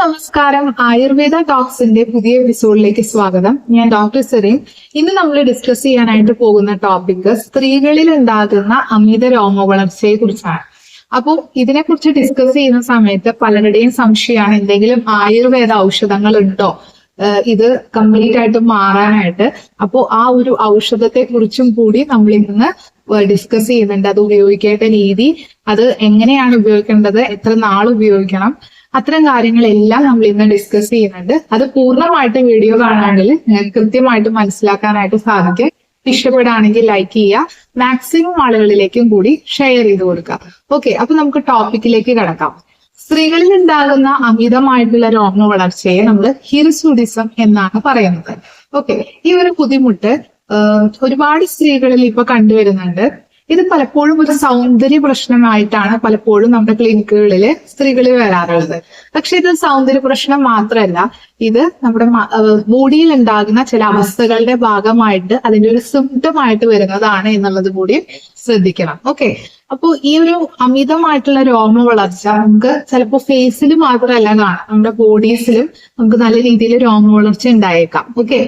നമസ്കാരം. ആയുർവേദ ടോക്സിന്റെ പുതിയ എപ്പിസോഡിലേക്ക് സ്വാഗതം. ഞാൻ ഡോക്ടർ സെറീൻ ഇന്ന് നമ്മൾ ഡിസ്കസ് ചെയ്യാനായിട്ട് പോകുന്ന ടോപ്പിക് സ്ത്രീകളിൽ ഉണ്ടാകുന്ന അമിത രോമവളർച്ചയെ കുറിച്ചാണ്. അപ്പോൾ ഇതിനെക്കുറിച്ച് ഡിസ്കസ് ചെയ്യുന്ന സമയത്ത് പലരുടെയും സംശയമാണ് എന്തെങ്കിലും ആയുർവേദ ഔഷധങ്ങൾ ഉണ്ടോ? ഇത് കംപ്ലീറ്റ് ആയിട്ട് മാറാനായിട്ട്. അപ്പോൾ ആ ഒരു ഔഷധത്തെ കുറിച്ചും കൂടി നമ്മൾ ഇന്ന് ഡിസ്കസ് ചെയ്യുന്നുണ്ട്. അത് ഉപയോഗിക്കേണ്ട രീതി അത് എങ്ങനെയാണ് ഉപയോഗിക്കേണ്ടത് എത്ര നാൾ ഉപയോഗിക്കണം അത്തരം കാര്യങ്ങളെല്ലാം നമ്മൾ ഇന്ന് ഡിസ്കസ് ചെയ്യുന്നുണ്ട്. അത് പൂർണമായിട്ട് വീഡിയോ കാണാണെങ്കിൽ കൃത്യമായിട്ട് മനസ്സിലാക്കാനായിട്ട് സാധിക്കും. ഇഷ്ടപ്പെടുകയാണെങ്കിൽ ലൈക്ക് ചെയ്യുക. മാക്സിമം ആളുകളിലേക്കും കൂടി ഷെയർ ചെയ്ത് കൊടുക്കുക. ഓക്കെ അപ്പൊ നമുക്ക് ടോപ്പിക്കിലേക്ക് കിടക്കാം. സ്ത്രീകളിൽ ഉണ്ടാകുന്ന അമിതമായിട്ടുള്ള രോമ വളർച്ചയെ നമ്മൾ ഹിർസുഡിസം എന്നാണ് പറയുന്നത്. ഓക്കെ ഈ ഒരു ബുദ്ധിമുട്ട് ഒരുപാട് സ്ത്രീകളിൽ ഇപ്പൊ കണ്ടുവരുന്നുണ്ട്. ഇത് പലപ്പോഴും ഒരു സൗന്ദര്യ പ്രശ്നമായിട്ടാണ് പലപ്പോഴും നമ്മുടെ ക്ലിനിക്കുകളിൽ സ്ത്രീകൾ വരാറുള്ളത്. പക്ഷെ ഇത് സൗന്ദര്യ പ്രശ്നം മാത്രമല്ല ഇത് നമ്മുടെ ബോഡിയിൽ ഉണ്ടാകുന്ന ചില അവസ്ഥകളുടെ ഭാഗമായിട്ട് അതിന്റെ ഒരു സിംറ്റം ആയിട്ട് വരുന്നതാണ് എന്നുള്ളത് കൂടി ശ്രദ്ധിക്കണം. ഓക്കെ അപ്പോ ഈ ഒരു അമിതമായിട്ടുള്ള രോമ വളർച്ച നമുക്ക് ചിലപ്പോൾ ഫേസിൽ മാത്രമല്ല കാണാം. നമ്മുടെ ബോഡീസിലും നമുക്ക് നല്ല രീതിയിൽ രോമ വളർച്ച ഉണ്ടായേക്കാം. ഓക്കെ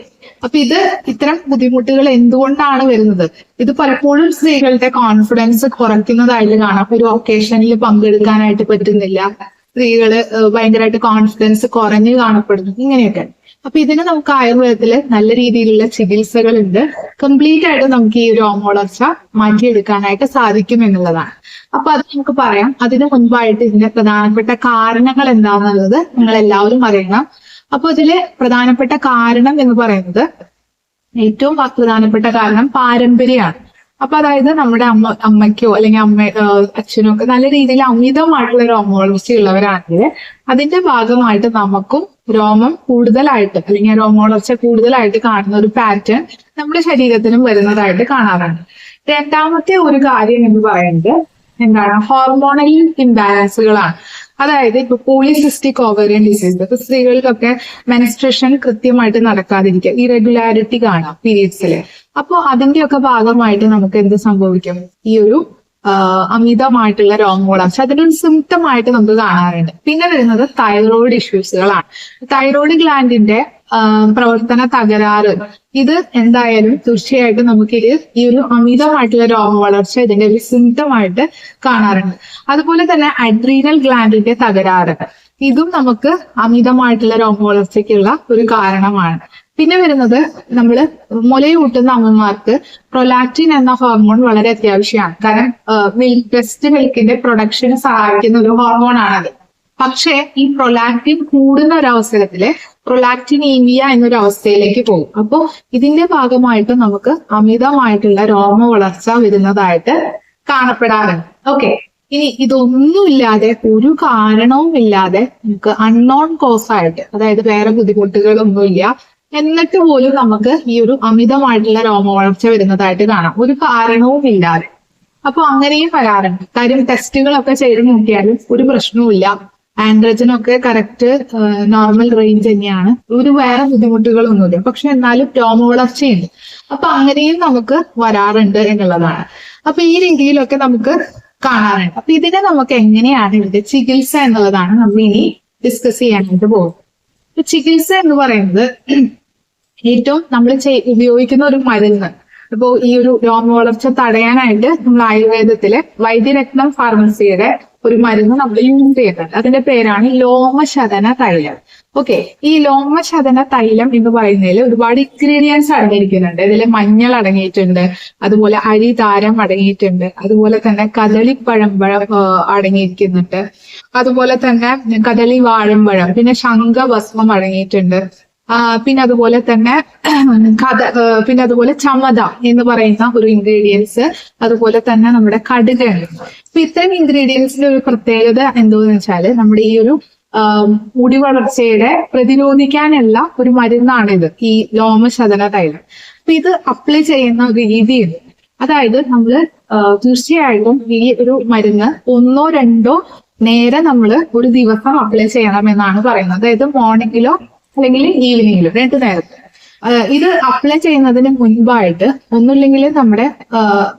അപ്പൊ ഇത് ഇത്തരം ബുദ്ധിമുട്ടുകൾ എന്തുകൊണ്ടാണ് വരുന്നത്? ഇത് പലപ്പോഴും സ്ത്രീകളുടെ കോൺഫിഡൻസ് കുറയ്ക്കുന്നതായിട്ട് കാണാം. ഒരു ഒക്കേഷനിൽ പങ്കെടുക്കാനായിട്ട് പറ്റുന്നില്ല. സ്ത്രീകൾ ഭയങ്കരമായിട്ട് കോൺഫിഡൻസ് കുറഞ്ഞു കാണപ്പെടുന്നു ഇങ്ങനെയൊക്കെ. അപ്പൊ ഇതിന് നമുക്ക് ആയുർവേദത്തിൽ നല്ല രീതിയിലുള്ള ചികിത്സകളുണ്ട്. കംപ്ലീറ്റ് ആയിട്ട് നമുക്ക് ഈ ഒരു ഓമോളർച്ച മാറ്റിയെടുക്കാനായിട്ട് സാധിക്കും എന്നുള്ളതാണ്. അപ്പൊ അത് നമുക്ക് പറയാം. അതിന് മുൻപായിട്ട് ഇതിന്റെ പ്രധാനപ്പെട്ട കാരണങ്ങൾ എന്താണെന്നുള്ളത് നിങ്ങൾ എല്ലാവരും അറിയണം. അപ്പൊ ഇതിൽ പ്രധാനപ്പെട്ട കാരണം എന്ന് പറയുന്നത് ഏറ്റവും പ്രധാനപ്പെട്ട കാരണം പാരമ്പര്യമാണ്. അപ്പൊ അതായത് നമ്മുടെ അമ്മ അമ്മയ്ക്കോ അല്ലെങ്കിൽ അമ്മ അച്ഛനോ ഒക്കെ നല്ല രീതിയിൽ അമിതമായിട്ടുള്ള രോമോളജി ഉള്ളവരാണെങ്കിൽ അതിന്റെ ഭാഗമായിട്ട് നമുക്കും രോമം കൂടുതലായിട്ട് അല്ലെങ്കിൽ രോമോളർച്ച കൂടുതലായിട്ട് കാണുന്ന ഒരു പാറ്റേൺ നമ്മുടെ ശരീരത്തിനും വരുന്നതായിട്ട് കാണാറുണ്ട്. രണ്ടാമത്തെ ഒരു കാര്യം എന്ന് പറയുന്നത് എന്താണ്? ഹോർമോണൽ ഇംബാലൻസുകളാണ് അതായത് ഇപ്പൊ പോളിസിസ്റ്റിക് ഓവറിയൻ ഡിസീസ് ഇപ്പൊ സ്ത്രീകൾക്കൊക്കെ മെനസ്ട്രേഷൻ കൃത്യമായിട്ട് നടക്കാതിരിക്കുക. ഇറഗുലാരിറ്റി കാണാം പീരീഡ്സിൽ അപ്പോൾ അതിന്റെയൊക്കെ ഭാഗമായിട്ട് നമുക്ക് എന്ത് സംഭവിക്കും? ഈ ഒരു അമിതമായിട്ടുള്ള പക്ഷെ അതിന്റെ ഒരു സിംറ്റം ആയിട്ട് നമുക്ക് കാണാറുണ്ട്. പിന്നെ വരുന്നത് തൈറോയിഡ് ഇഷ്യൂസുകളാണ് തൈറോയിഡ് ഗ്ലാൻഡിന്റെ പ്രവർത്തന തകരാറ്. ഇത് എന്തായാലും തീർച്ചയായിട്ടും നമുക്ക് ഇത് ഈ ഒരു അമിതമായിട്ടുള്ള രോഗവളർച്ച ഇതിന്റെ ഒരു സിംറ്റമായിട്ട് കാണാറുണ്ട്. അതുപോലെ തന്നെ അഡ്രീനൽ ഗ്ലാൻഡിന്റെ തകരാറ്. ഇതും നമുക്ക് അമിതമായിട്ടുള്ള രോഗവളർച്ചയ്ക്കുള്ള ഒരു കാരണമാണ്. പിന്നെ വരുന്നത് നമ്മൾ മുലയൂട്ടുന്ന അമ്മമാർക്ക് പ്രൊലാക്റ്റിൻ എന്ന ഹോർമോൺ വളരെ അത്യാവശ്യമാണ്. കാരണം മിൽക്ക് ബ്രസ്റ്റ് മിൽക്കിന്റെ പ്രൊഡക്ഷന് സഹായിക്കുന്ന ഒരു ഹോർമോൺ ആണത്. പക്ഷേ ഈ പ്രൊലാക്റ്റിൻ കൂടുന്ന ഒരു അവസരത്തിൽ പ്രൊലാക്റ്റിനീമിയ എന്നൊരു അവസ്ഥയിലേക്ക് പോകും. അപ്പോൾ ഇതിന്റെ ഭാഗമായിട്ട് നമുക്ക് അമിതമായിട്ടുള്ള രോമ വളർച്ച വരുന്നതായിട്ട് കാണപ്പെടാറുണ്ട്. ഓക്കെ. ഇനി ഇതൊന്നുമില്ലാതെ ഒരു കാരണവും ഇല്ലാതെ നമുക്ക് അൺനോൺ കോസ് ആയിട്ട് അതായത് വേറെ ബുദ്ധിമുട്ടുകളൊന്നുമില്ല എന്നിട്ട് പോലും നമുക്ക് ഈ ഒരു അമിതമായിട്ടുള്ള രോമ വളർച്ച വരുന്നതായിട്ട് കാണാം. ഒരു കാരണവും ഇല്ലാതെ അപ്പൊ അങ്ങനെയും വരാറുണ്ട്. കാര്യം ടെസ്റ്റുകളൊക്കെ ചെയ്ത് നോക്കിയാലും ഒരു പ്രശ്നവുമില്ല. ആൻഡ്രജനൊക്കെ കറക്റ്റ് നോർമൽ റേഞ്ച് തന്നെയാണ്. ഒരു വേറെ ബുദ്ധിമുട്ടുകളൊന്നുമില്ല. പക്ഷെ എന്നാലും രോമ വളർച്ചയുണ്ട് അപ്പൊ അങ്ങനെയും നമുക്ക് വരാറുണ്ട് എന്നുള്ളതാണ്. അപ്പൊ ഈ രീതിയിലൊക്കെ നമുക്ക് കാണാറുണ്ട്. അപ്പൊ ഇതിനെ നമുക്ക് എങ്ങനെയാണ് ഇതിന്റെ ചികിത്സ എന്നുള്ളതാണ് നമ്മൾ ഇനി ഡിസ്കസ് ചെയ്യാനായിട്ട് പോകുന്നത്. ചികിത്സ എന്ന് പറയുന്നത് ഏറ്റവും നമ്മൾ ഉപയോഗിക്കുന്ന ഒരു മരുന്ന്. ഇപ്പോ ഈ ഒരു രോമവളർച്ച തടയാനായിട്ട് നമ്മൾ ആയുർവേദത്തിലെ വൈദ്യരത്നം ഫാർമസിയുടെ ഒരു മരുന്ന് നമ്മൾ യൂസ് ചെയ്യുന്നുണ്ട്. അതിന്റെ പേരാണ് ലോമശതന തൈലം. ഓക്കെ ഈ ലോമശതന തൈലം എന്ന് പറയുന്നതിൽ ഒരുപാട് ഇൻഗ്രീഡിയൻസ് അടങ്ങിയിരിക്കുന്നുണ്ട്. ഇതിൽ മഞ്ഞൾ അടങ്ങിയിട്ടുണ്ട്. അതുപോലെ അരിതാരം അടങ്ങിയിട്ടുണ്ട്. അതുപോലെ തന്നെ കദളിപ്പഴം അടങ്ങിയിരിക്കുന്നുണ്ട്. അതുപോലെ തന്നെ കദളി വാഴമ്പഴം പിന്നെ ശംഖഭസ്മം അടങ്ങിയിട്ടുണ്ട്. പിന്നെ അതുപോലെ തന്നെ കഥ പിന്നെ അതുപോലെ ചമത എന്ന് പറയുന്ന ഒരു ഇൻഗ്രീഡിയൻസ് അതുപോലെ തന്നെ നമ്മുടെ കടുക്. അപ്പൊ ഇത്തരം ഇൻഗ്രീഡിയൻസിന്റെ ഒരു പ്രത്യേകത എന്തോന്ന് വെച്ചാൽ നമ്മുടെ ഈ ഒരു മുടി വളർച്ചയുടെ പ്രതിരോധിക്കാനുള്ള ഒരു മരുന്നാണിത് ഈ ലോമശതന തൈലം അപ്പൊ ഇത് അപ്ലൈ ചെയ്യുന്ന രീതിയുണ്ട് അതായത് നമ്മൾ തീർച്ചയായിട്ടും ഈ ഒരു മരുന്ന് ഒന്നോ രണ്ടോ നേരെ നമ്മൾ ഒരു ദിവസം അപ്ലൈ ചെയ്യണം എന്നാണ് പറയുന്നത്. അതായത് മോർണിംഗിലോ അല്ലെങ്കിൽ ഈവനിങ്ങിൽ രണ്ട് നേരത്തെ. ഇത് അപ്ലൈ ചെയ്യുന്നതിന് മുൻപായിട്ട് ഒന്നുമില്ലെങ്കിൽ നമ്മുടെ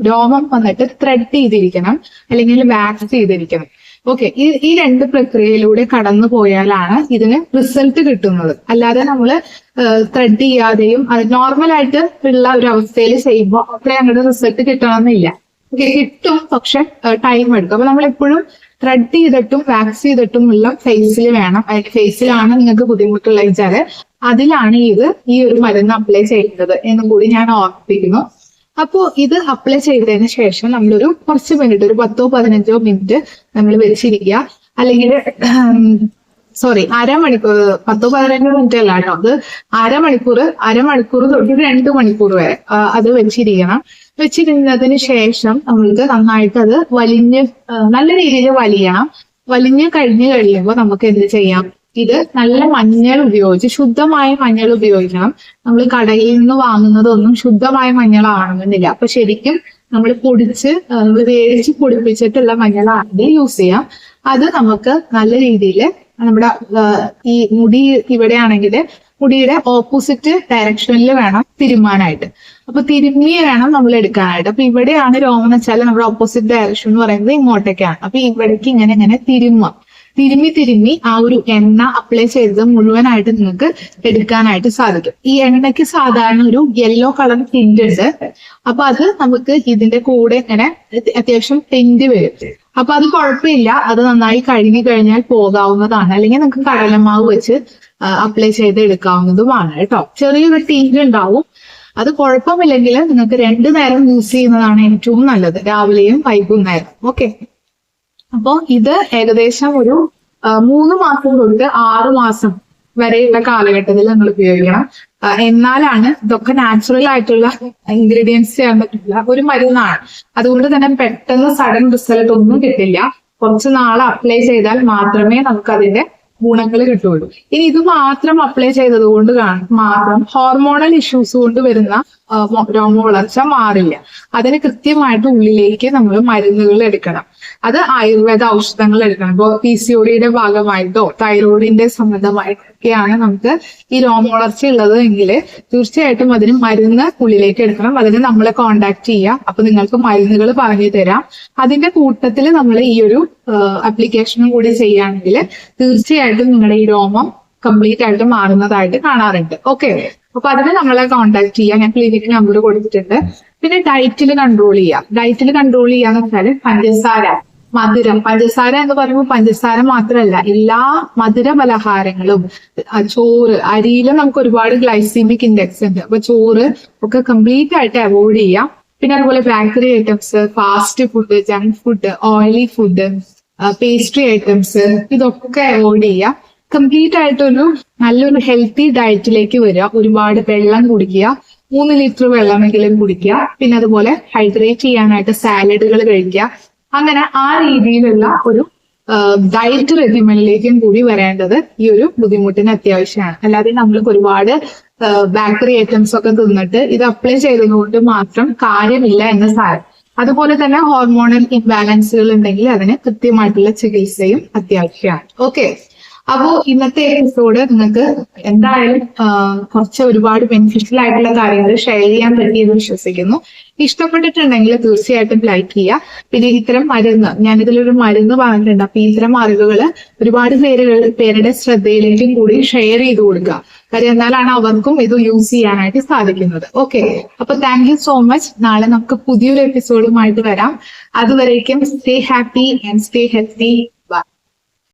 രോമം വന്നിട്ട് ത്രെഡ് ചെയ്തിരിക്കണം അല്ലെങ്കിൽ വാക്സ് ചെയ്തിരിക്കണം. ഓക്കെ ഈ ഈ രണ്ട് പ്രക്രിയയിലൂടെ കടന്നു പോയാലാണ് ഇതിന് റിസൾട്ട് കിട്ടുന്നത്. അല്ലാതെ നമ്മൾ ത്രെഡ് ചെയ്യാതെയും അത് നോർമലായിട്ട് ഉള്ള ഒരു അവസ്ഥയിൽ ചെയ്യുമ്പോൾ അത്രയും അങ്ങോട്ട് റിസൾട്ട് കിട്ടണമെന്നില്ല. ഓക്കെ കിട്ടും പക്ഷെ ടൈം എടുക്കും. അപ്പൊ നമ്മൾ എപ്പോഴും ത്രെഡ് ചെയ്തിട്ടും വാക്സ് ചെയ്തിട്ടും ഉള്ള ഫേസിൽ വേണം. ഫേസിലാണ് നിങ്ങൾക്ക് ബുദ്ധിമുട്ടുള്ള വെച്ചാൽ അതിലാണ് ഇത് ഈ ഒരു മരുന്ന് അപ്ലൈ ചെയ്യുന്നത് എന്നും കൂടി ഞാൻ ഓർപ്പിക്കുന്നു അപ്പോ ഇത് അപ്ലൈ ചെയ്തതിന് ശേഷം നമ്മളൊരു കുറച്ച് മിനിറ്റ് ഒരു പത്തോ പതിനഞ്ചോ മിനിറ്റ് നമ്മൾ വെച്ചിരിക്കുക. അല്ലെങ്കിൽ സോറി അരമണിക്കൂർ പത്തോ പതിനഞ്ചോ മിനിറ്റ് അല്ല അത് അരമണിക്കൂർ അരമണിക്കൂർ തൊട്ട് രണ്ട് മണിക്കൂർ വരെ അത് വെച്ചിരിക്കണം. വെച്ചിരുന്നതിന് ശേഷം നമ്മൾക്ക് നന്നായിട്ട് അത് വലിഞ്ഞ് നല്ല രീതിയിൽ വലിയണം. വലിഞ്ഞ് കഴിഞ്ഞ് കഴിയുമ്പോൾ നമുക്ക് എന്ത് ചെയ്യാം? ഇത് നല്ല മഞ്ഞൾ ഉപയോഗിച്ച് ശുദ്ധമായ മഞ്ഞൾ ഉപയോഗിക്കണം. നമ്മൾ കടയിൽ നിന്ന് വാങ്ങുന്നതൊന്നും ശുദ്ധമായ മഞ്ഞളാണെന്നില്ല അപ്പൊ ശരിക്കും നമ്മൾ പൊടിച്ച് നമ്മൾ വേവിച്ച് പൊടിപ്പിച്ചിട്ടുള്ള മഞ്ഞളാണെങ്കിൽ യൂസ് ചെയ്യാം. അത് നമുക്ക് നല്ല രീതിയിൽ നമ്മുടെ ഈ മുടി ഇവിടെയാണെങ്കിൽ മുടിയുടെ ഓപ്പോസിറ്റ് ഡയറക്ഷനിൽ വേണം തിരുമാനായിട്ട് അപ്പൊ തിരുമ്മിയെ വേണം നമ്മൾ എടുക്കാനായിട്ട്. അപ്പൊ ഇവിടെയാണ് രോമം എന്ന് വെച്ചാൽ നമ്മുടെ ഓപ്പോസിറ്റ് ഡയറക്ഷൻ എന്ന് പറയുന്നത് ഇങ്ങോട്ടേക്കാണ്. അപ്പൊ ഇവിടേക്ക് ഇങ്ങനെ ഇങ്ങനെ തിരുമ്മാം തിരുമ്മി തിരുമ്മി ആ ഒരു എണ്ണ അപ്ലൈ ചെയ്തത് മുഴുവനായിട്ട് നിങ്ങൾക്ക് എടുക്കാനായിട്ട് സാധിക്കും. ഈ എണ്ണയ്ക്ക് സാധാരണ ഒരു യെല്ലോ കളർ ടിന്റ് ഉണ്ട്. അപ്പൊ അത് നമുക്ക് ഇതിന്റെ കൂടെ ഇങ്ങനെ അത്യാവശ്യം ടിന്റ് വരും. അപ്പൊ അത് കുഴപ്പമില്ല. അത് നന്നായി കഴുകി കഴിഞ്ഞാൽ പോകാവുന്നതാണ്. അല്ലെങ്കിൽ നിങ്ങൾക്ക് കടലമാവ് വെച്ച് അപ്ലൈ ചെയ്ത് എടുക്കാവുന്നതുമാണ് കേട്ടോ. ചെറിയൊരു ടീക്ക് ഉണ്ടാവും. അത് കുഴപ്പമില്ലെങ്കിൽ നിങ്ങൾക്ക് രണ്ടു നേരം യൂസ് ചെയ്യുന്നതാണ് ഏറ്റവും നല്ലത്. രാവിലെയും വൈകുന്നേരം. ഓക്കെ അപ്പോ ഇത് ഏകദേശം ഒരു മൂന്ന് മാസം തൊട്ട് ആറു മാസം വരെയുള്ള കാലഘട്ടത്തിൽ നിങ്ങൾ ഉപയോഗിക്കണം. എന്നാലാണ് ഇതൊക്കെ നാച്ചുറൽ ആയിട്ടുള്ള ഇൻഗ്രീഡിയൻസ് ചെയ്യാൻ പറ്റില്ല. ഒരു മരുന്നാണ്. അതുകൊണ്ട് തന്നെ പെട്ടെന്ന് സഡൻ റിസൾട്ട് ഒന്നും കിട്ടില്ല. കുറച്ച് നാൾ അപ്ലൈ ചെയ്താൽ മാത്രമേ നമുക്ക് അതിന്റെ ഗുണങ്ങൾ കിട്ടുള്ളൂ. ഇനി ഇത് മാത്രം അപ്ലൈ ചെയ്തത് കൊണ്ട് കാണും. മാത്രം ഹോർമോണൽ ഇഷ്യൂസ് കൊണ്ട് വരുന്ന രോമ വളർച്ച മാറില്ല. അതിന് കൃത്യമായിട്ട് ഉള്ളിലേക്ക് നമ്മൾ മരുന്നുകൾ എടുക്കണം. അത് ആയുർവേദ ഔഷധങ്ങൾ എടുക്കണം. ഇപ്പോൾ പി സി ഒഡിയുടെ ഭാഗമായിട്ടോ തൈറോയിഡിന്റെ സംബന്ധമായിട്ടൊക്കെയാണ് നമുക്ക് ഈ രോമ വളർച്ച ഉള്ളത് എങ്കിൽ തീർച്ചയായിട്ടും അതിന് മരുന്ന് ഉള്ളിലേക്ക് എടുക്കണം. അതിന് നമ്മളെ കോണ്ടാക്ട് ചെയ്യുക അപ്പൊ നിങ്ങൾക്ക് മരുന്നുകൾ പറഞ്ഞു തരാം. അതിന്റെ കൂട്ടത്തിൽ നമ്മൾ ഈ ഒരു അപ്ലിക്കേഷനും കൂടി ചെയ്യുകയാണെങ്കിൽ തീർച്ചയായിട്ടും നിങ്ങളുടെ ഈ രോമം കംപ്ലീറ്റ് ആയിട്ട് മാറുന്നതായിട്ട് കാണാറുണ്ട്. ഓക്കെ അപ്പൊ അതിന് നമ്മളെ കോണ്ടാക്ട് ചെയ്യാം. ഞാൻ ക്ലിനിക് നമ്പർ കൊടുത്തിട്ടുണ്ട്. പിന്നെ ഡയറ്റിൽ കൺട്രോൾ ചെയ്യാം. ഡയറ്റിൽ കൺട്രോൾ ചെയ്യാന്ന് വെച്ചാൽ പഞ്ചസാര മധുരം. പഞ്ചസാര എന്ന് പറയുമ്പോൾ പഞ്ചസാര മാത്രമല്ല എല്ലാ മധുര പലഹാരങ്ങളും. ചോറ് അരിയിലും നമുക്ക് ഒരുപാട് ഗ്ലൈസീമിക് ഇൻഡെക്സ് ഉണ്ട്. അപ്പൊ ചോറ് ഒക്കെ കംപ്ലീറ്റ് ആയിട്ട് അവോയ്ഡ് ചെയ്യാം. പിന്നെ അതുപോലെ bakery items fast food junk food oily food pastry items ഇതൊക്കെ അവോയ്ഡ് ചെയ്യാം. കംപ്ലീറ്റ് ആയിട്ടൊരു നല്ലൊരു ഹെൽത്തി ഡയറ്റിലേക്ക് വരിക. ഒരുപാട് വെള്ളം കുടിക്കുക. മൂന്ന് ലിറ്റർ വെള്ളമെങ്കിലും കുടിക്കുക. പിന്നെ അതുപോലെ ഹൈഡ്രേറ്റ് ചെയ്യാനായിട്ട് സാലഡുകൾ കഴിക്കുക. അങ്ങനെ ആ രീതിയിലുള്ള ഒരു ഡയറ്റ് റെജിമനിലേക്കും കൂടി വരേണ്ടത് ഈ ഒരു ബുദ്ധിമുട്ടിന് അത്യാവശ്യമാണ്. അല്ലാതെ നമ്മൾക്ക് ഒരുപാട് ബേക്കറി ഐറ്റംസ് ഒക്കെ തിന്നിട്ട് ഇത് അപ്ലൈ ചെയ്തതുകൊണ്ട് മാത്രം കാര്യമില്ല എന്ന സാരം അതുപോലെ തന്നെ ഹോർമോണൽ ഇംബാലൻസുകൾ ഉണ്ടെങ്കിൽ അതിന് കൃത്യമായിട്ടുള്ള ചികിത്സയും അത്യാവശ്യമാണ്. ഓക്കെ അപ്പോ ഇന്നത്തെ എപ്പിസോഡ് നിങ്ങൾക്ക് എന്തായാലും കുറച്ച് ഒരുപാട് ബെനിഫിഷ്യൽ ആയിട്ടുള്ള കാര്യങ്ങൾ ഷെയർ ചെയ്യാൻ പറ്റിയെന്ന് വിശ്വസിക്കുന്നു. ഇഷ്ടപ്പെട്ടിട്ടുണ്ടെങ്കിൽ തീർച്ചയായിട്ടും ലൈക്ക് ചെയ്യുക. പിന്നെ ഇത്തരം മരുന്ന് ഞാൻ ഇതിലൊരു മരുന്ന് പറഞ്ഞിട്ടുണ്ട് അപ്പൊ ഇത്തരം അറിവുകൾ ഒരുപാട് പേരുകൾ പേരുടെ ശ്രദ്ധയിലേക്കും കൂടി ഷെയർ ചെയ്ത് കൊടുക്കുക. കാര്യം എന്നാലാണ് അവർക്കും ഇത് യൂസ് ചെയ്യാനായിട്ട് സാധിക്കുന്നത്. ഓക്കെ അപ്പൊ താങ്ക് യു സോ മച്ച് നാളെ നമുക്ക് പുതിയൊരു എപ്പിസോഡുമായിട്ട് വരാം. അതുവരേക്കും stay happy and stay healthy